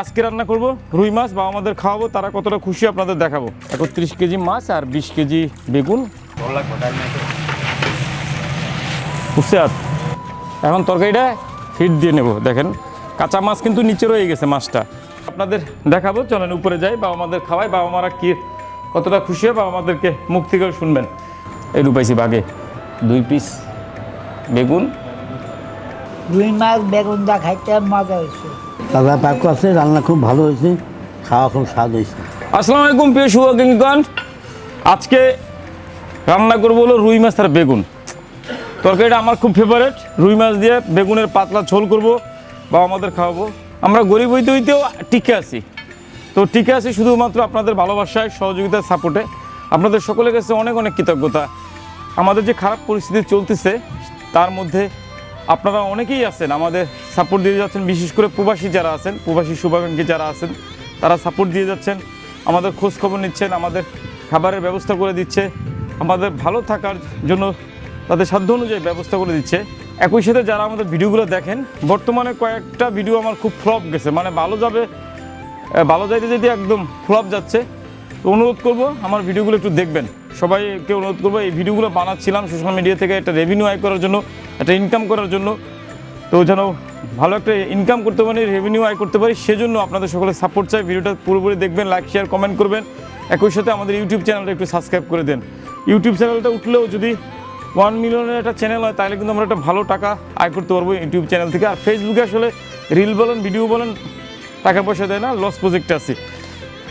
আজকে রান্না করব রুই মাছ বা আমাদের খাওয়াবো তারা কতটা খুশি আপনাদের দেখাবো। একত্রিশ কেজি মাছ আর বিশ কেজি বেগুন। উস্তাদ এখন তরকারিটা ফিট দিয়ে নেব দেখেন। কাঁচা মাছ কিন্তু নিচে রয়ে গেছে মাছটা। আপনাদের দেখাবো চলেন উপরে যাই বা আমাদের খাওয়াই বাবা মারা কি কতটা খুশি হয় বা আমাদেরকে মুখ থেকেও শুনবেন। এই রুপাইছি বাগে দুই পিস বেগুন রুই মাছ বেগুন দা খাইতে মজা হয়েছে দাদা পাকু আছে রান্না খুব ভালো হয়েছে খাওয়া খুব স্বাদ হয়েছে আসসালামু আলাইকুম প্রিয় শুভকিংগণ আজকে রান্না করব হলো রুই মাছ আর বেগুন। তরকারিটা আমার খুব ফেভারেট রুই মাছ দিয়ে বেগুনের পাতলা ঝোল করব বা আমাদের খাওয়াবো। আমরা গরিব হইতে হইতেও টিকে আছি। তো টিকে আছি শুধুমাত্র আপনাদের ভালোবাসায় সহযোগিতার সাপোর্টে আপনাদের সকলের কাছে অনেক অনেক কৃতজ্ঞতা। আমাদের যে খারাপ পরিস্থিতি চলতেছে তার মধ্যে আপনারা অনেকেই আছেন, আমাদের সাপোর্ট দিয়ে যাচ্ছেন, বিশেষ করে প্রবাসী যারা আছেন, প্রবাসী শুভাকাঙ্ক্ষী যারা আছেন, তারা সাপোর্ট দিয়ে যাচ্ছেন, আমাদের খোঁজ খবর নিচ্ছেন, আমাদের খাবারের ব্যবস্থা করে দিচ্ছে, আমাদের ভালো থাকার জন্য তাদের সাধ্য অনুযায়ী ব্যবস্থা করে দিচ্ছে। একই সাথে যারা আমাদের ভিডিওগুলো দেখেন, বর্তমানে কয়েকটা ভিডিও আমার খুব ফ্লপ গেছে মানে ভালো যাবে ভালো যাইতে যেতে একদম ফ্লপ যাচ্ছে। তো অনুরোধ করব, আমার ভিডিওগুলো একটু দেখবেন। সবাইকে অনুরোধ করব, এই ভিডিওগুলো বানাচ্ছিলাম সোশ্যাল মিডিয়া থেকে একটা রেভিনিউ আয় করার জন্য। একটা ইনকাম করার জন্য। তো যেন ভালো একটা ইনকাম করতে পারি রেভিনিউ আয় করতে পারি, সেজন্য আপনাদের সকলে সাপোর্ট চাই। ভিডিওটা পুরোপুরি দেখবেন লাইক শেয়ার কমেন্ট করবেন। একই সাথে আমাদের ইউটিউব চ্যানেলটা একটু সাবস্ক্রাইব করে দেন। ইউটিউব চ্যানেলটা উঠলেও যদি ওয়ান মিলিয়নের একটা চ্যানেল হয়, তাহলে কিন্তু আমরা একটা ভালো টাকা আয় করতে পারব ইউটিউব চ্যানেল থেকে। আর ফেসবুকে আসলে রিল বলেন ভিডিও বলেন, টাকা পয়সা দেয় না লস প্রজেক্টে আছে।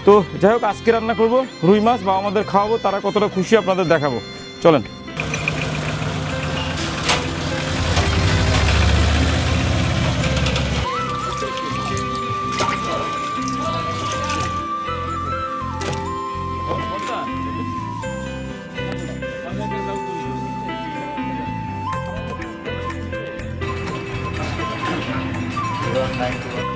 তো যাই হোক, আজকে রান্না করব, রুই মাছ বা আমাদের খাওয়াবো, তারা কতটা খুশি আপনাদের দেখাবো। চলেন। লবণ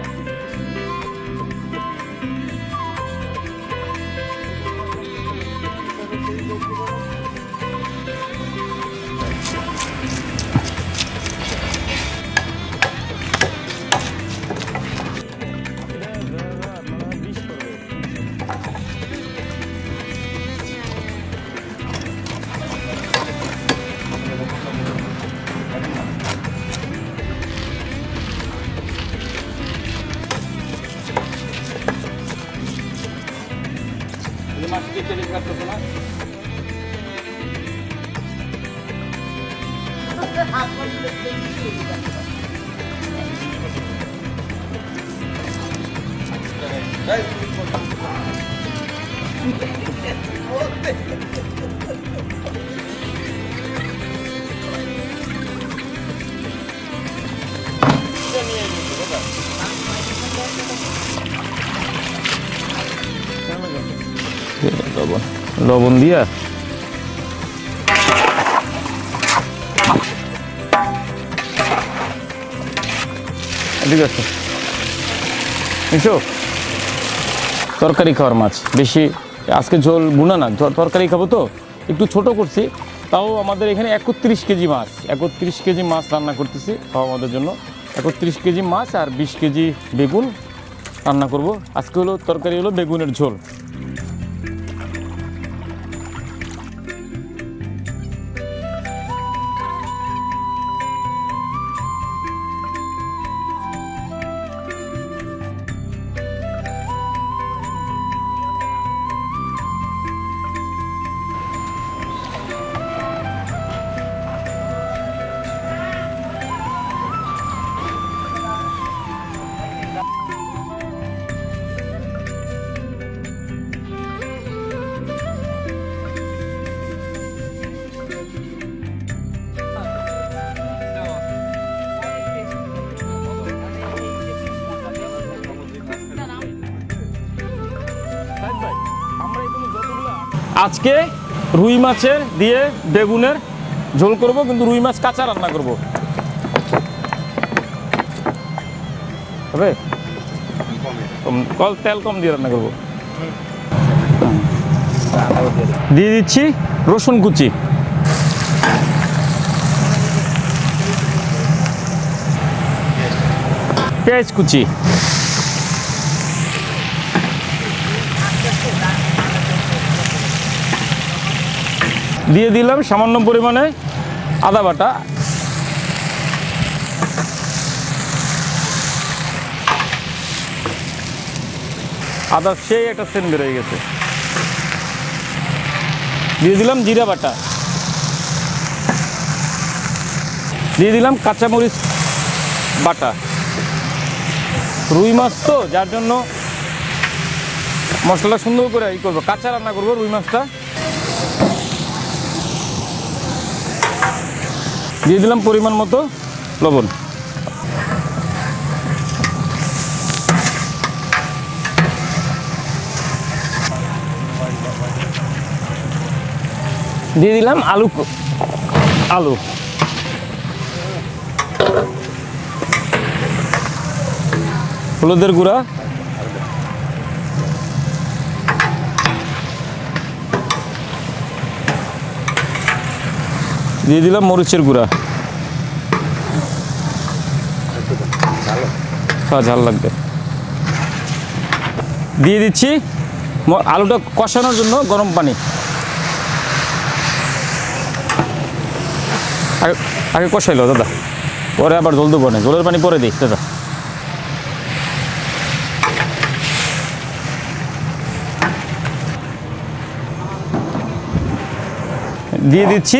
লবণ দিয়া। ঠিক আছে। এসো তরকারি খাওয়ার মাছ। বেশি আজকে ঝোল বুনা না তরকারি খাব তো। একটু ছোট করছি, তাও আমাদের এখানে একত্রিশ কেজি মাছ। একত্রিশ কেজি মাছ রান্না করতেছি তাও আমাদের জন্য। একত্রিশ কেজি মাছ আর বিশ কেজি বেগুন রান্না করব। আজকে হলো তরকারি হলো বেগুনের ঝোল। আজকে রুই মাছের দিয়ে বেগুনের ঝোল করব, কিন্তু রুই মাছ কাঁচা রান্না করব। হবে? কল, তেল কম দিয়ে রান্না করব। দিয়ে দিচ্ছি রসুন কুচি। পেঁয়াজ কুচি। দিয়ে দিলাম সামান্য পরিমাণে আদা বাটা। আদা সেই একটা সেন্ট বেরোয় গেছে। দিয়ে দিলাম জিরা বাটা। দিয়ে দিলাম কাঁচামরিচ বাটা। রুই মাছ তো, যার জন্য মশলা সুন্দর করে ই করব, কাঁচা রান্না করব রুই মাছটা। দিয়ে দিলাম পরিমাণ মতো লবণ। দিয়ে দিলাম আলু আলু। হলুদের গুঁড়া। দিয়ে দিলাম মরিচের গুঁড়া। হ্যাঁ ঝাল লাগবে। দিয়ে দিচ্ছি আলুটা কষানোর জন্য গরম পানি। আগে কষাইলো, দাদা। পরে আবার জল দেবো না, জলের পানি পরে দিই, দাদা। দিয়ে দিচ্ছি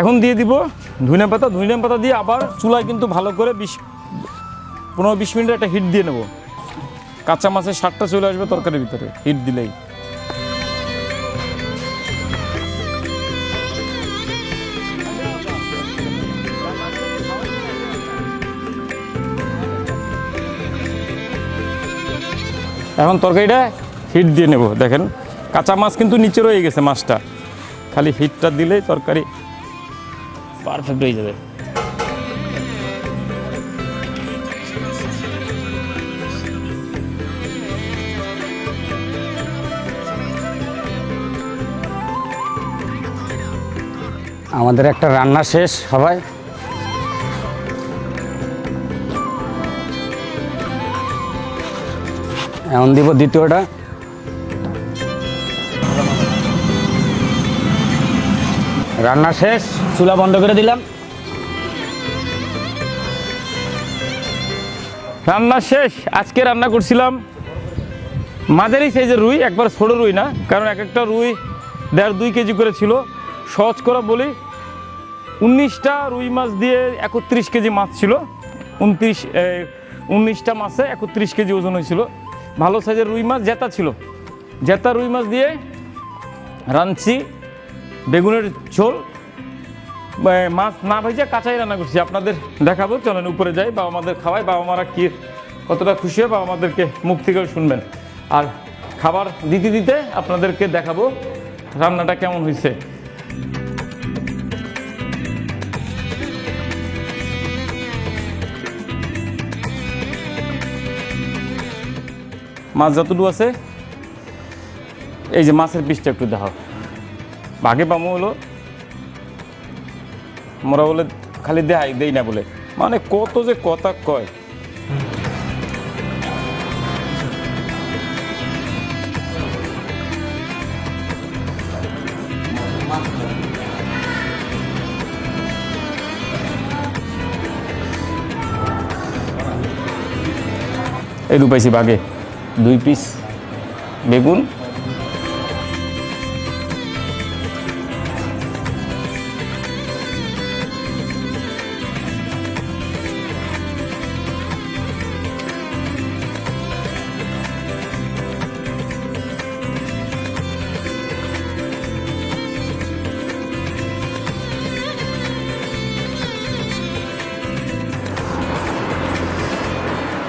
এখন দিয়ে দিব ধুইনা পাতা। ধুইনা পাতা দিয়ে আবার চুলায় কিন্তু ভালো করে বিশ পনেরো বিশ মিনিট একটা হিট দিয়ে নেব। কাঁচা মাছের স্বাদটা চলে আসবে তরকারির ভিতরে হিট দিলেই। এখন তরকারিটা হিট দিয়ে নেব, দেখেন। কাঁচা মাছ কিন্তু নিচে রয়ে গেছে মাছটা। খালি হিটটা দিলেই তরকারি পারফেক্ট হয়ে যাবে। আমাদের একটা রান্না শেষ সবাই। এখন দিব দ্বিতীয়টা। রান্না শেষ, চুলা বন্ধ করে দিলাম। রান্না শেষ, আজকে রান্না করছিলাম মাঝারি সাইজের রুই, একবার ছোটো রুই না, কারণ এক একটা রুই দেড় দুই কেজি করে ছিল। সহজ করে বলি, উনিশটা রুই মাছ দিয়ে একত্রিশ কেজি মাছ ছিল। উনত্রিশ উনিশটা মাছে একত্রিশ কেজি ওজন হয়েছিল। ভালো সাইজের রুই মাছ, জেতা ছিল। জেতা রুই মাছ দিয়ে রাঁধছি। বেগুনের ঝোল। মাছ না ভেজে কাঁচাই রান্না করছি। আপনাদের দেখাবো, চলেন উপরে যাই। বাবা মাদের খাওয়াই। বাবা মারা কি, কতটা খুশি হয় বাবা আমাদেরকে মুখ থেকেও শুনবেন। আর খাবার দিতে দিতে আপনাদেরকে দেখাবো রান্নাটা কেমন হয়েছে। মাছ যতটুকু আছে, এই যে মাছের পিসটা একটু দেখাও। ভাগে পামো হলো। মোরা বলে খালি দেখাই দেই না বলে। মানে কত যে কথা কয়। এই দু পাইছি বাঘে দুই পিস বেগুন।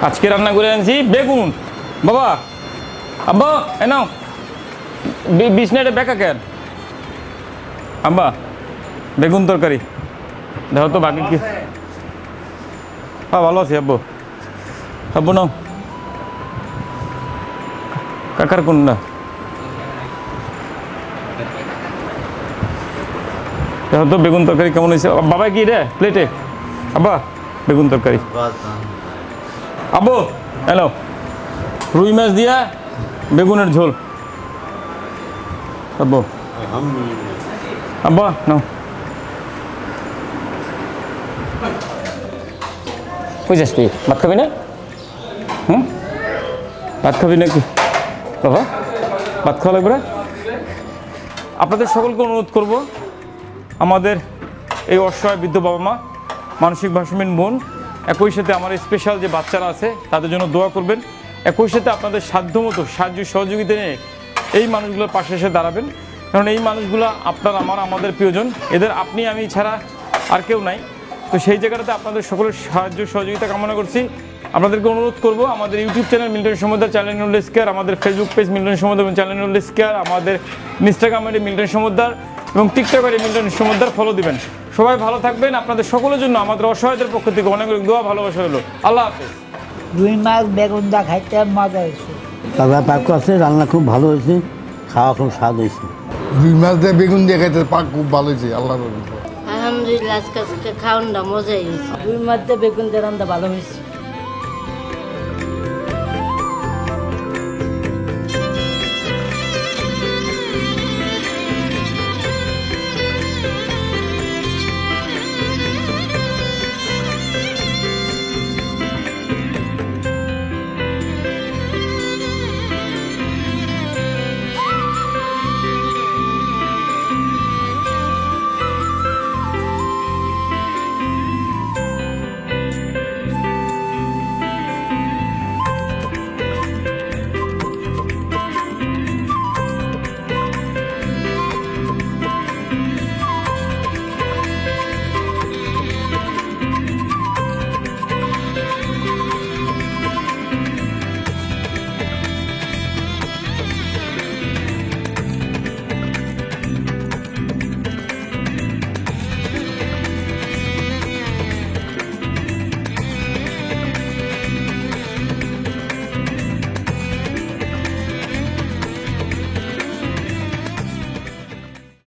আজকে রান্না করে আনছি বেগুন। বাবা, আব্বা, এ নাও। বি- বিছনাটা বেকা কেন? আব্বা, বেগুন তরকারি। দেখো তো বাকি কি হ্যাঁ ভালো আছি আব্বু। আব্বু নাও। কাকার কোন না দেখো তো বেগুন তরকারি কেমন হয়েছে। বাবা কি রে? প্লেটে আব্বা, বেগুন তরকারি। আব্বু হ্যালো রুই মাছ দিয়া বেগুনের ঝোল। আব্বু। আব্বা, নাও। যাস তুই? ভাত খাবি না? হুম? ভাত খাবি নাকি? বাবা, ভাত খাওয়া লাগবে আপনাদের সকলকে অনুরোধ করব, আমাদের এই অসহায় বৃদ্ধ বাবা মা, মানসিক ভাষমিন বোন একই সাথে আমার স্পেশাল যে বাচ্চারা আছে, তাদের জন্য দোয়া করবেন। একই সাথে আপনাদের সাধ্যমতো সাহায্য সহযোগিতা নিয়ে এই মানুষগুলোর পাশে এসে দাঁড়াবেন। কারণ এই মানুষগুলো আপনার, আমার, আমাদের প্রিয়জন। এদের আপনি, আমি ছাড়া আর কেউ নাই। তো সেই জায়গাটাতে আপনাদের সকলের সাহায্য সহযোগিতা কামনা করছি। আপনাদেরকে অনুরোধ করব, আমাদের YouTube channel Milton Samudra channel নুল স্কেয়ার আমাদের ফেসবুক পেজ মিল্টন সমুদ্র এবং চ্যানেল নুল স্কেয়ার আমাদের ইনস্টাগ্রাম আইডি মিল্টন সমুদ্র এবং TikTok ID Milton Samudra follow দিবেন। সবাই ভালো থাকবেন। আপনাদের সকলের জন্য আমাদের অসহায়দের পক্ষ থেকে অনেক অনেক দোয়া ভালোবাসা হলো আল্লাহ হাফেজ। রুই মাছ বেগুন দা খাইতে মজা হয়েছে। তাজা পাক আছে রান্না খুব ভালো হয়েছে খাওয়া খুব স্বাদ হয়েছে। রুই মাছ দিয়ে বেগুন দিয়ে খাইতে পাক খুব ভালো হয়েছে আল্লাহ আলহামদুলিল্লাহ আজকে খাওয়ানটা মজা হয়েছে। দুই দিয়ে বেগুন দিয়ে রান্না ভালো হয়েছে।